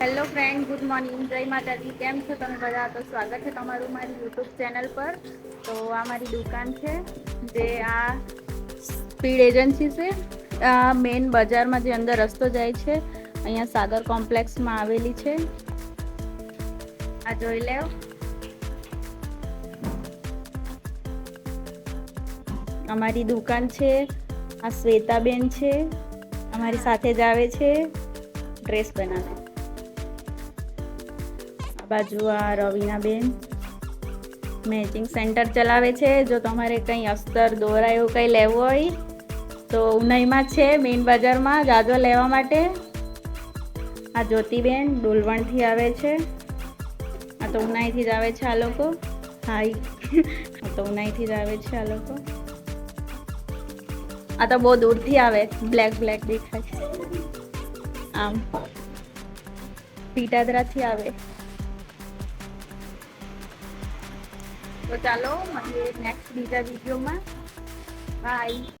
Hello friend good morning જય માતાજી. કેમ છો તમે બધા? તો સ્વાગત છે તમારું મારી યુટ્યુબ ચેનલ પર. તો આ મારી દુકાન છે, જે આ સ્પીડ એજન્સી છે. આ મેઇન બજારમાં જે અંદર રસ્તો જાય છે, અહીંયા સાગર કોમ્પ્લેક્સમાં આવેલી છે. આ જોઈ લેવ અમારી દુકાન છે, આ શ્વેતાબેન છે, અમારી સાથે જ આવે છે, ડ્રેસ બનાવે. બાજુ આ રવિનાબેન. મેચિંગ સેન્ટર ચલાવે છે. જો તમારે કંઈ અસ્તર, દોરા એવું કંઈ લેવું હોય, તો ઉનાઈમાં છે મેઇન બજારમાં જાજો લેવા માટે. આ જ્યોતિબેન ડોલવણથી આવે છે. આ તો ઉનાઈથી જ આવે છે આ લોકો. હાઈ આ તો ઉનાઈથી જ આવે છે આ લોકો. આ તો બહુ દૂરથી આવે. બ્લેક બ્લેક દેખાય. આમ. પીટાદરાથી આવે. તો ચાલો મળીએ નેક્સ્ટ બીજા વિડીયોમાં બાય